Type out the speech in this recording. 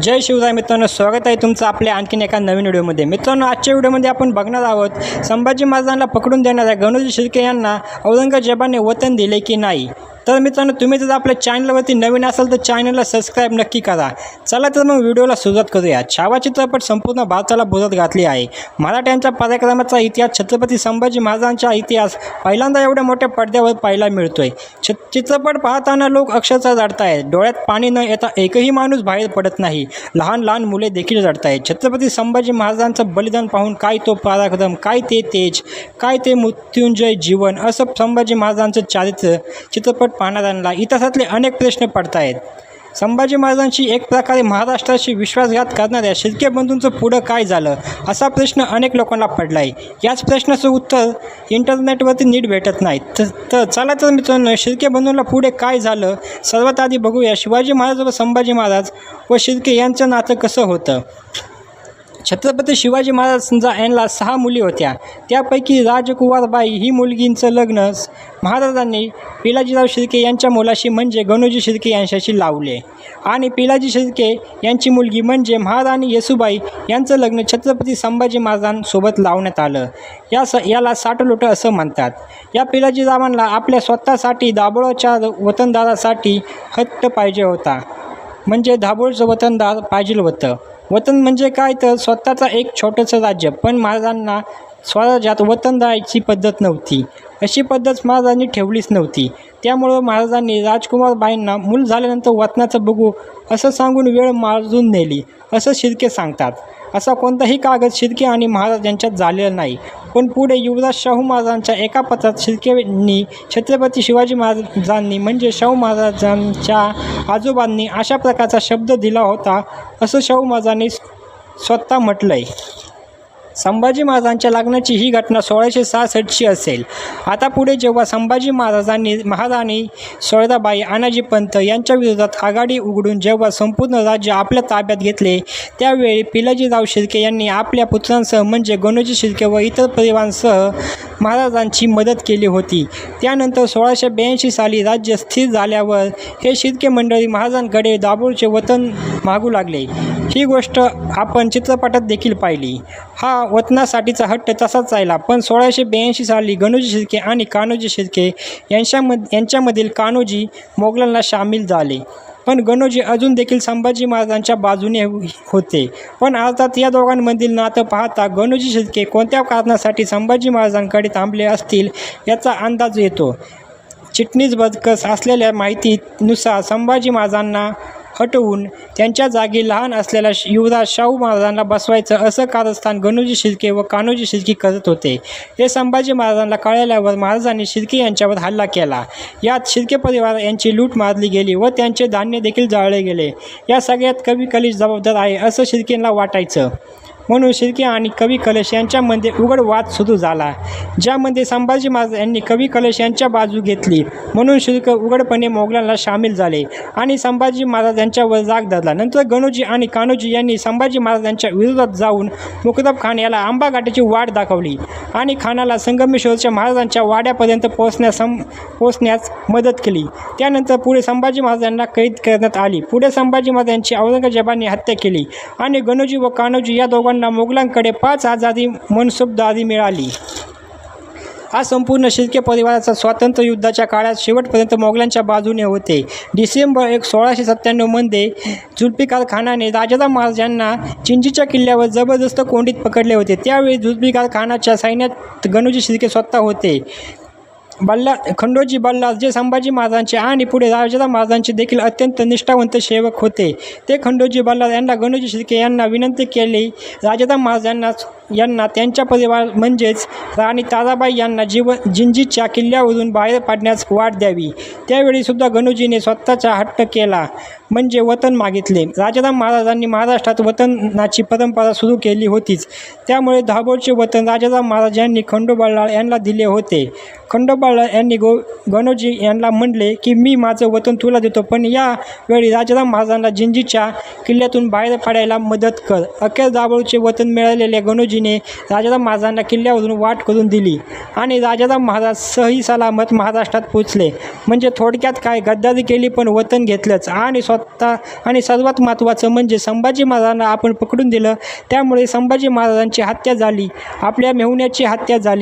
जय शिवराय मित्रांनो स्वागत आहे तुमचं आपल्या आणखीन एका नवीन व्हिडिओमध्ये. मित्रांनो आजच्या व्हिडिओमध्ये आपण बघणार आहोत संभाजी महाराजांना पकडून देणाऱ्या गणोजी शिर्के यांना औरंगजेबाने वतन दिले की नाही? तर मित्रांनो तुम्ही जर आपल्या चॅनलवरती नवीन असाल तर चॅनलला सबस्क्राईब नक्की करा. चला तर मग व्हिडिओला सुरुवात करूया. छावा चित्रपट संपूर्ण भारताला भुरत घातली आहे. मराठ्यांच्या पराक्रमाचा इतिहास छत्रपती संभाजी महाराजांचा इतिहास पहिल्यांदा एवढ्या मोठ्या पडद्यावर पाहायला मिळतोय. छ चित्रपट पाहताना लोक अक्षरशः रडतायत. डोळ्यात पाणी न येता एकही माणूस बाहेर पडत नाही. लहान लहान मुले देखील रडतायत. छत्रपती संभाजी महाराजांचं बलिदान पाहून काय तो पराक्रम काय ते तेज काय ते मृत्युंजय जीवन असं संभाजी महाराजांचं चारित्र्य चित्रपट पाहणाऱ्यांना इतिहासातले अनेक प्रश्न पडतायत. संभाजी महाराजांशी एक प्रकारे महाराष्ट्राशी विश्वासघात करणाऱ्या शिर्के बंधूंचं पुढं काय झालं असा प्रश्न अनेक लोकांना पडला आहे याच प्रश्नाचं उत्तर इंटरनेटवरती नीट भेटत नाही. तर तर चला तर मित्रांनो शिर्के बंधूंना पुढे काय झालं सर्वात आधी बघूया शिवाजी महाराज व संभाजी महाराज व शिर्के यांचं नातं कसं होतं. छत्रपती शिवाजी महाराजांचा यांना सहा मुली होत्या त्यापैकी राजकुवारबाई ही मुलगींचं लग्न महाराजांनी पिलाजीराव शिर्के यांच्या मुलाशी म्हणजे गणोजी शिर्के यांच्याशी लावले. आणि पिलाजी शिर्के यांची मुलगी म्हणजे महाराणी येसुबाई यांचं लग्न छत्रपती संभाजी महाराजांसोबत लावण्यात आलं. या स याला साठलोटं असं म्हणतात. या पिलाजीरावांना आपल्या स्वतःसाठी दाभोळच्या वतनदारासाठी हट्ट पाहिजे होता. म्हणजे दाभोळचं वतनदार पाहिजे होतं. वतन म्हणजे काय? तर स्वतःचा एक छोटंसं राज्य. पण महाराजांना स्वराज्यात वतन राहायची पद्धत नव्हती. अशी पद्धत महाराजांनी ठेवलीच नव्हती. त्यामुळं महाराजांनी राजकुमारबाईंना मूल झाल्यानंतर वतनाचं बघू असं सांगून वेळ माजून नेली असं शिर्के सांगतात. असा कोणताही कागद शिर्के आणि महाराज यांच्यात झालेला नाही. पण पुढे युवराज शाहू महाराजांच्या एका पत्रात शिर्केंनी छत्रपती शिवाजी महाराजांनी म्हणजे शाहू महाराजांच्या आजोबांनी अशा प्रकारचा शब्द दिला होता असं शाहू महाराजांनी स्वतः म्हटलं आहे संभाजी महाराजांच्या लग्नाची ही घटना सोळाशे सहासष्टची असेल. आता पुढे जेव्हा संभाजी महाराजांनी महाराणी सोळदाबाई आनाजीपंत यांच्या विरोधात आघाडी उघडून जेव्हा संपूर्ण राज्य आपल्या ताब्यात घेतले त्यावेळी पिलाजीराव शिर्के यांनी आपल्या पुत्रांसह म्हणजे गणोजी शिर्के व इतर परिवारांसह महाराजांची मदत केली होती. त्यानंतर सोळाशे ब्याऐंशी साली राज्य स्थिर झाल्यावर हे शिर्के मंडळी महाराजांकडे दाभोळचे वतन मागू लागले. ही गोष्ट आपण चित्रपटात देखील पाहिली. हा वतनासाठीचा हट्ट तसाच राहिला पण सोळाशे ब्याऐंशी साली गणोजी शिर्के आणि कान्होजी शिर्के यांच्यामध यांच्यामधील कान्होजी मोगलांना सामील झाले. पण गणोजी अजून देखील संभाजी महाराजांच्या बाजूने हो-, होते. पण अर्थात या दोघांमधील नातं पाहता गणोजी शिर्के कोणत्या कारणासाठी संभाजी महाराजांकडे थांबले असतील याचा अंदाज येतो. चिटणीस बदकस असलेल्या माहितीनुसार संभाजी महाराजांना हटवून त्यांच्या जागी लहान असलेल्या युवराज शाहू महाराजांना बसवायचं असं कारस्थान गणूजी शिर्के व कान्होजी शिर्के करत होते. हे संभाजी महाराजांना कळल्यावर महाराजांनी शिर्के यांच्यावर हल्ला केला. यात शिर्के परिवार यांची लूट मारली गेली व त्यांचे धान्य देखील जाळले गेले. या सगळ्यात कवी कलीश जबाबदार आहे असं शिर्केंना वाटायचं. म्हणून शिर्के आणि कवी कलश यांच्यामध्ये उघड वाद सुरू झाला. ज्यामध्ये संभाजी महाराज यांनी कवी कलश यांच्या बाजू घेतली. म्हणून शिर्के उघडपणे मोगलांना सामील झाले आणि संभाजी महाराज यांच्यावर जाग धरला. नंतर गणोजी आणि कान्होजी यांनी संभाजी महाराज यांच्या विरोधात जाऊन मुकदब खान याला आंबा घाटाची वाट दाखवली आणि खानाला संगमेश्वरच्या महाराजांच्या वाड्यापर्यंत पोहोचण्यास पोहोचण्यास मदत केली. त्यानंतर पुढे संभाजी महाराजांना कैद करण्यात आली. पुढे संभाजी महाराजांची औरंगजेबाने हत्या केली आणि गणोजी व कान्होजी या दोघांना मोगलांकडे पाच हजारी मनसुबदारी मिळाली. हा संपूर्ण शिर्के परिवाराचा स्वातंत्र्य युद्धाच्या काळात शेवटपर्यंत मोगलांच्या बाजूने होते. डिसेंबर एक सोळाशे सत्त्याण्णवमध्ये जुल्फिकार खानाने राजाराम महाराज यांना चिंचीच्या किल्ल्यावर जबरदस्त कोंडीत पकडले होते. त्यावेळी जुल्फिकार खानाच्या सैन्यात गणोजी शिर्के स्वतः होते. बल्ला खंडोजी बल्लास जे संभाजी महाराजांचे आणि पुढे राजाराम महाराजांचे देखील अत्यंत निष्ठावंत सेवक होते. ते खंडोजी बल्लास यांना गणोजी शिर्के यांना विनंती केली. राजाराम महाराज यांना यांना त्यांच्या परिवार म्हणजेच राणी ताराबाई यांना जीव जिंजीच्या किल्ल्यावरून बाहेर पाडण्यास वाट द्यावी. त्यावेळीसुद्धा गणोजीने स्वतःचा हट्ट केला म्हणजे वतन मागितले. राजाराम महाराजांनी महाराष्ट्रात वतनाची परंपरा सुरू केली होतीच. त्यामुळे धाबोळचे वतन राजाराम महाराज यांनी खंडोबाळाळ यांना दिले होते. खंडोबाळ यांनी गो गणोजी यांना म्हणले की मी माझं वतन तुला देतो पण यावेळी राजाराम महाराजांना जिंजीच्या किल्ल्यातून बाहेर पाडायला मदत कर. अखेर दाभोळचे वतन मिळालेल्या गणोजीने राजाराम महाराजांना किल्ल्यावरून वाट करून दिली आणि राजाराम महाराज सही सलामत महाराष्ट्रात पोचले म्हणजे थोडक्यात काय गद्दारी केली पण वतन घेतलंच. आणि स्वतः आणि सर्वात महत्त्वाचं म्हणजे संभाजी महाराजांना आपण पकडून दिलं. त्यामुळे संभाजी महाराजांची हत्या झाली. आपल्या मेहुण्याची हत्या झाली.